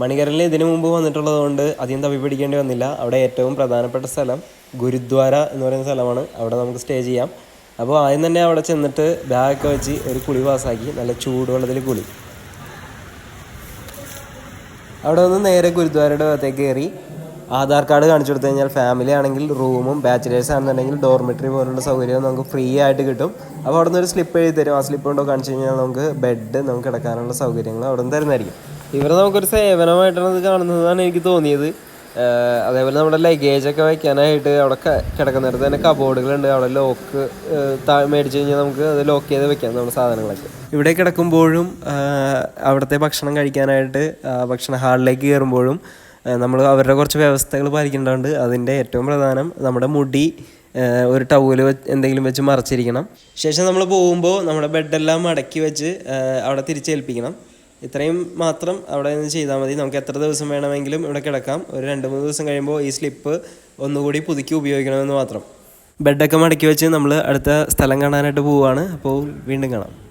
മണികരനിൽ ഇതിനു മുമ്പ് വന്നിട്ടുള്ളത് കൊണ്ട് അധികം തവി പിടിക്കേണ്ടി വന്നില്ല. അവിടെ ഏറ്റവും പ്രധാനപ്പെട്ട സ്ഥലം ഗുരുദ്വാര എന്ന് പറയുന്ന സ്ഥലമാണ്. അവിടെ നമുക്ക് സ്റ്റേ ചെയ്യാം. അപ്പോൾ ആദ്യം തന്നെ അവിടെ ചെന്നിട്ട് ബാഗൊക്കെ വെച്ച് ഒരു കുളി പാസ്സാക്കി നല്ല ചൂടുവെള്ളത്തിൽ കുളി. അവിടെ നിന്ന് നേരെ ഗുരുദ്വാരയുടെ ഭാഗത്തേക്ക് കയറി. ആധാർ കാർഡ് കാണിച്ചു കൊടുത്തു കഴിഞ്ഞാൽ ഫാമിലി ആണെങ്കിൽ റൂമും ബാച്ചിലേഴ്സ് ആണെന്നുണ്ടെങ്കിൽ ഡോർമെറ്ററി പോലുള്ള സൗകര്യവും നമുക്ക് ഫ്രീ ആയിട്ട് കിട്ടും. അപ്പോൾ അവിടെ നിന്ന് ഒരു സ്ലിപ്പ് എഴുതി തരും. ആ സ്ലിപ്പ് കൊണ്ടോ കാണിച്ചു കഴിഞ്ഞാൽ നമുക്ക് ബെഡ് നമുക്ക് കിടക്കാനുള്ള സൗകര്യങ്ങൾ അവിടെ നിന്ന് തരുന്നതായിരിക്കും. ഇവർ നമുക്കൊരു സേവനമായിട്ടാണ് ഇത് കാണുന്നതാണ് എനിക്ക് തോന്നിയത്. അതേപോലെ നമ്മുടെ ലഗേജ് ഒക്കെ വെക്കാനായിട്ട് അവിടെ കിടക്കുന്നിടത്ത് തന്നെ കബോർഡുകളുണ്ട് അവിടെ ലോക്ക് മേടിച്ച് കഴിഞ്ഞാൽ നമുക്ക് അത് ലോക്ക് ചെയ്ത് വെക്കാം നമ്മുടെ സാധനങ്ങളൊക്കെ. ഇവിടെ കിടക്കുമ്പോഴും അവിടുത്തെ ഭക്ഷണം കഴിക്കാനായിട്ട് ഭക്ഷണ ഹാളിലേക്ക് കയറുമ്പോഴും നമ്മൾ അവരുടെ കുറച്ച് വ്യവസ്ഥകൾ പാലിക്കേണ്ടതുണ്ട്. അതിന്റെ ഏറ്റവും പ്രധാനം നമ്മുടെ മുടി ഒരു ടവൽ എന്തെങ്കിലും വെച്ച് മറച്ചിരിക്കണം. ശേഷം നമ്മൾ പോകുമ്പോൾ നമ്മുടെ ബെഡെല്ലാം മടക്കി വെച്ച് അവിടെ തിരിച്ചേൽപ്പിക്കണം. ഇത്രയും മാത്രം അവിടെ നിന്ന് ചെയ്താൽ മതി. നമുക്ക് എത്ര ദിവസം വേണമെങ്കിലും ഇവിടെ കിടക്കാം. ഒരു രണ്ട് മൂന്ന് ദിവസം കഴിയുമ്പോൾ ഈ സ്ലിപ്പ് ഒന്നുകൂടി പുതുക്കി ഉപയോഗിക്കണമെന്ന് മാത്രം. ബെഡൊക്കെ മടക്കി വെച്ച് നമ്മൾ അടുത്ത സ്ഥലം കാണാനായിട്ട് പോവുകയാണ്. അപ്പോൾ വീണ്ടും കാണാം.